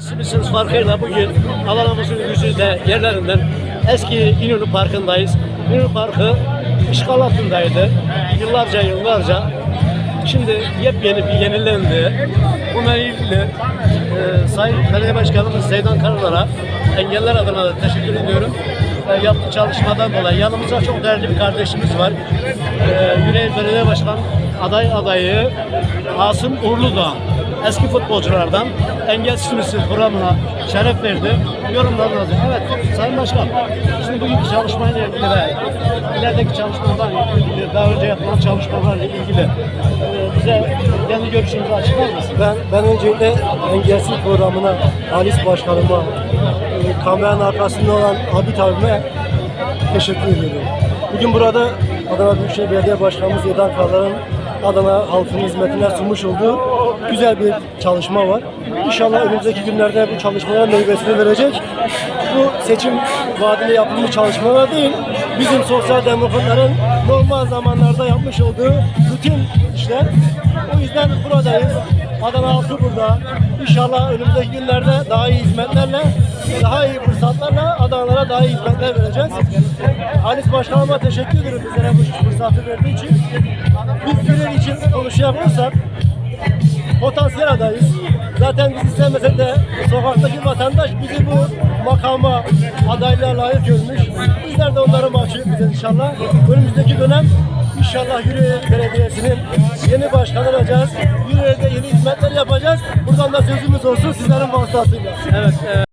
Sınıf farkıyla bugün Adana'mızın yüzünde yerlerinden eski İnönü Parkı'ndayız. İnönü Parkı işgal altındaydı. Yıllarca yıllarca. Şimdi yepyeni bir yenilendi. Bununla ilgili e, Sayın Belediye Başkanımız Zeydan Karalar'a engeller adına da teşekkür ediyorum. E, yaptığı çalışmadan dolayı yanımızda çok değerli bir kardeşimiz var. E, Yüreğir Belediye Başkan aday adayı Asım Uğurludoğan eski futbolculardan engelsiz misin programına şeref verdi. Yorumlarını aldı. Evet Sayın Başkan, şimdi bugünkü çalışmayla ilgili ve ilerideki çalışmalarla ilgili, daha önce yapılan çalışmalarla ilgili e, bize kendi görüşünüzü açıklar mısınız? Ben, ben öncelikle engelsiz programına, Halis Başkanıma, e, kameranın arkasında olan Abit abime teşekkür ediyorum. Bugün burada Adana Büyükşehir Belediye Başkanımız Yedan Karlar'ın Adana halkının hizmetine sunmuş olduğu güzel bir çalışma var. İnşallah önümüzdeki günlerde bu çalışmalar meyvesini verecek. Bu seçim vaadiyle yapılmış çalışmalar değil, bizim sosyal demokratların normal zamanlarda yapmış olduğu rutin işler. O yüzden buradayız. Adana halkı burada. İnşallah önümüzdeki günlerde daha iyi hizmetlerle, daha iyi fırsatlarla Adanalara daha iyi hizmetler vereceğiz. Halis Başkanıma teşekkür ederim bizlere bu fırsatı verdiği için. Biz Güler için konuşacak olursak potansiyel adayız. Zaten biz istemesek de sokaktaki vatandaş bizi bu makama adaylığa layık görmüş. Bizler de onları mahcup inşallah. Önümüzdeki dönem inşallah Yüreğir Belediyesi'nin yeni başkanı olacağız. Yüreğir'de yeni hizmetler yapacağız. Buradan da sözümüz olsun sizlerin vasıtasıyla. Evet. e,